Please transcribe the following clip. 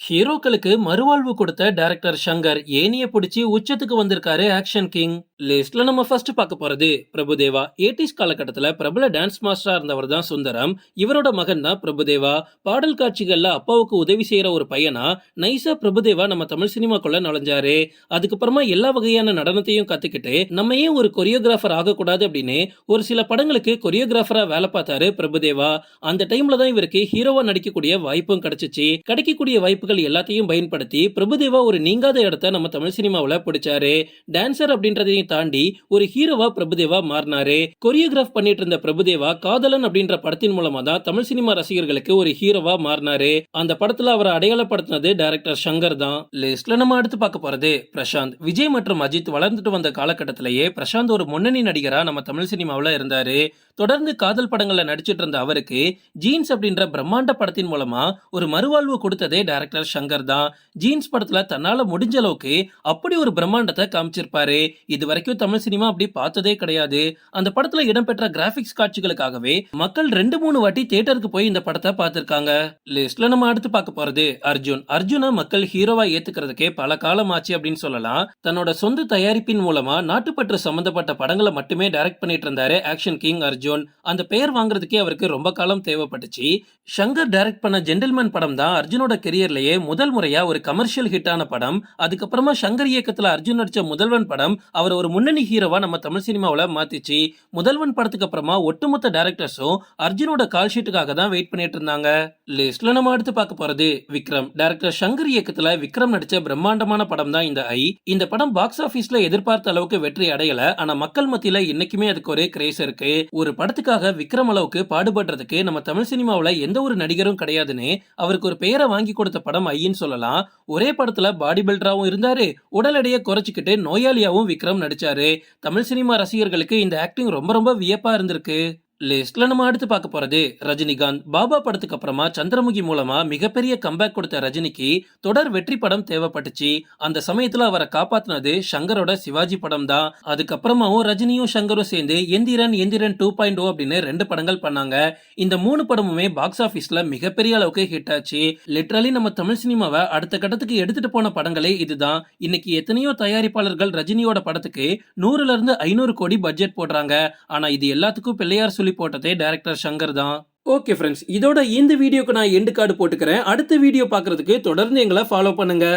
ஹீரோக்களுக்கு மறுவாழ்வு கொடுத்த டைரக்டர் சங்கர் ஏனிய பிடிச்சி உச்சத்துக்கு வந்திருக்காரு ஆக்ஷன் கிங் லிஸ்ட்ல நம்ம ஃபர்ஸ்ட் பார்க்க போறது பிரபுதேவா. ஏடிஸ் காலகட்டத்துல பிரபல டான்ஸ் மாஸ்டரா இருந்தவர் தான் சுந்தரம். இவரோட மகன் தான் பிரபுதேவா. பாடல் காட்சிகள்ல அப்பாவுக்கு உதவி செய்யற ஒரு பையனா நைசா பிரபுதேவா நம்ம தமிழ் சினிமாக்குள்ள நுழைஞ்சாரு. அதுக்கப்புறமா எல்லா வகையான நடனத்தையும் கத்துக்கிட்டு நம்ம ஏன் ஒரு கொரியோகிராஃபர் ஆகக்கூடாது அப்படின்னு ஒரு சில படங்களுக்கு கொரியோகிராஃபரா வேலை பார்த்தாரு பிரபுதேவா. அந்த டைம்ல தான் இவருக்கு ஹீரோவா நடிக்கக்கூடிய வாய்ப்பும் கிடைச்சிச்சு. கிடைக்கக்கூடிய வாய்ப்பு வாய்ப்புகள் எல்லாத்தையும் பயன்படுத்தி பிரபுதேவா ஒரு நீங்காத இடத்த நம்ம தமிழ் சினிமாவில் பிடிச்சாரு. டான்சர் அப்படின்றதையும் தாண்டி ஒரு ஹீரோவா பிரபுதேவா மாறினாரு. கொரியோகிராஃப் பண்ணிட்டு இருந்த பிரபுதேவா காதலன் அப்படின்ற படத்தின் மூலமா தான் தமிழ் சினிமா ரசிகர்களுக்கு ஒரு ஹீரோவா மாறினாரு. அந்த படத்துல அவரை அடையாளப்படுத்தினது டைரக்டர் சங்கர் தான். லிஸ்ட்ல நம்ம அடுத்து பார்க்க போறது பிரசாந்த். விஜய் மற்றும் அஜித் வளர்ந்துட்டு வந்த காலகட்டத்திலேயே பிரசாந்த் ஒரு முன்னணி நடிகரா நம்ம தமிழ் சினிமாவில் இருந்தாரு. தொடர்ந்து காதல் படங்கள்ல நடிச்சிட்டு இருந்த அவருக்கு ஜீன்ஸ் அப்படின்ற பிரம்மாண்ட படத்தின் மூலமா ஒரு மறுவாழ்வு கொடுத்ததே டைரக்டர் சங்கர் தான். ஜீன்ஸ் படத்துல தன்னால முடிஞ்ச அளவுக்கு அப்படி ஒரு பிரம்மாண்டத்தை காமிச்சிருப்பாரு. இது வரைக்கும் தமிழ் சினிமா அப்படி பார்த்ததே கிடையாது. அந்த படத்துல இடம்பெற்ற கிராபிக்ஸ் காட்சிகளுக்காகவே மக்கள் ரெண்டு மூணு வாட்டி தியேட்டருக்கு போய் இந்த படத்தை பார்த்திருக்காங்க. லிஸ்ட்ல நம்ம அடுத்து பார்க்க போறது அர்ஜுன். அர்ஜுனை மக்கள் ஹீரோவா ஏத்துக்கிறதுக்கே பல காலம் ஆச்சு அப்படின்னு சொல்லலாம். தன்னோட சொந்த தயாரிப்பின் மூலமா நாட்டுப்பற்று சம்பந்தப்பட்ட படங்களை மட்டுமே டைரக்ட் பண்ணிட்டு இருந்தாரு ஆக்ஷன் கிங் அர்ஜுன். அந்த பெயர் வாங்குறதுக்கே அவருக்கு ரொம்ப காலம் தேவைப்பட்டுச்சு. ஷங்கர் டைரக்ட் பண்ண ஜென்டில்மேன் படம் தான் அர்ஜுனோட கெரியர்லயே முதல் முறையா ஒரு கமர்ஷியல் ஹிட்டான படம் அதுக்கப்புறமா சங்கர் இயக்கத்துல அர்ஜுன் நடிச்ச முதல்வன் படம் அவர் ஒரு முன்னணி ஹீரோவா நம்ம தமிழ் சினிமாவுல மாத்திச்சு. முதல்வன் படத்துக்கு அப்புறமா ஒட்டுமொத்த டைரக்டர்ஸும் அர்ஜுனோட கால் ஷீட்டுக்காக தான் வெயிட் பண்ணிட்டு இருந்தாங்க. லிஸ்ட்ல நம்ம அடுத்து பார்க்க போறது விக்ரம். டேரக்டர் சங்கர் இயக்கத்துல விக்ரம் நடிச்ச பிரம்மாண்டமான படம் தான் இந்த ஐ. இந்த படம் பாக்ஸ் ஆபீஸ்ல எதிர்பார்த்த அளவுக்கு வெற்றி அடையல. ஆனா மக்கள் மத்தியில இன்னைக்குமே அதுக்கு ஒரு கிரேஸ் இருக்கு. ஒரு படத்துக்காக விக்ரம் அளவுக்கு பாடுபடுறதுக்கு நம்ம தமிழ் சினிமாவுல எந்த ஒரு நடிகரும் கிடையாதுன்னு அவருக்கு ஒரு பெயரை வாங்கி கொடுத்த படம் ஐன்னு சொல்லலாம். ஒரே படத்துல பாடி பில்டராவும் இருந்தாரு. உடல் எடையை குறைச்சிக்கிட்டு நோயாளியாகவும் விக்ரம் நடிச்சாரு. தமிழ் சினிமா ரசிகர்களுக்கு இந்த ஆக்டிங் ரொம்ப ரொம்ப வியப்பா இருந்திருக்கு. லிஸ்ட்ல நம்ம அடுத்து பார்க்க போறது ரஜினிகாந்த். பாபா படத்துக்கு அப்புறமா சந்திரமுகி மூலமா மிகப்பெரிய கம்பேக் கொடுத்த ரஜினிக்கு தொடர் வெற்றி படம் தேவைப்பட்டுச்சு. அந்த சமயத்துல அவரை காப்பாத்தினது சங்கரோட சிவாஜி படம் தான் அதுக்கப்புறமாவும் ரஜினியும் சங்கரும் சேர்ந்து Enthiran Enthiran two point O அப்படின்னு ரெண்டு படங்கள் பண்ணாங்க. இந்த மூணு படமுமே பாக்ஸ் ஆபீஸ்ல மிகப்பெரிய அளவுக்கு ஹிட் ஆச்சு. லிட்ரலி நம்ம தமிழ் சினிமாவை அடுத்த கட்டத்துக்கு எடுத்துட்டு போன படங்களே இதுதான். இன்னைக்கு எத்தனையோ தயாரிப்பாளர்கள் ரஜினியோட படத்துக்கு நூறுல இருந்து ஐநூறு கோடி பட்ஜெட் போடுறாங்க. ஆனா இது எல்லாத்துக்கும் பிள்ளையார் சொல்லி போட்டதே டைரக்டர் சங்கர் தான். ஓகே ஃப்ரெண்ட்ஸ் இதோட இந்த வீடியோக்கு நான் எண்டு கார்டு போட்டுக்கிறேன். அடுத்த வீடியோ பார்க்குறதுக்கு தொடர்ந்து எங்களை ஃபாலோ பண்ணுங்க.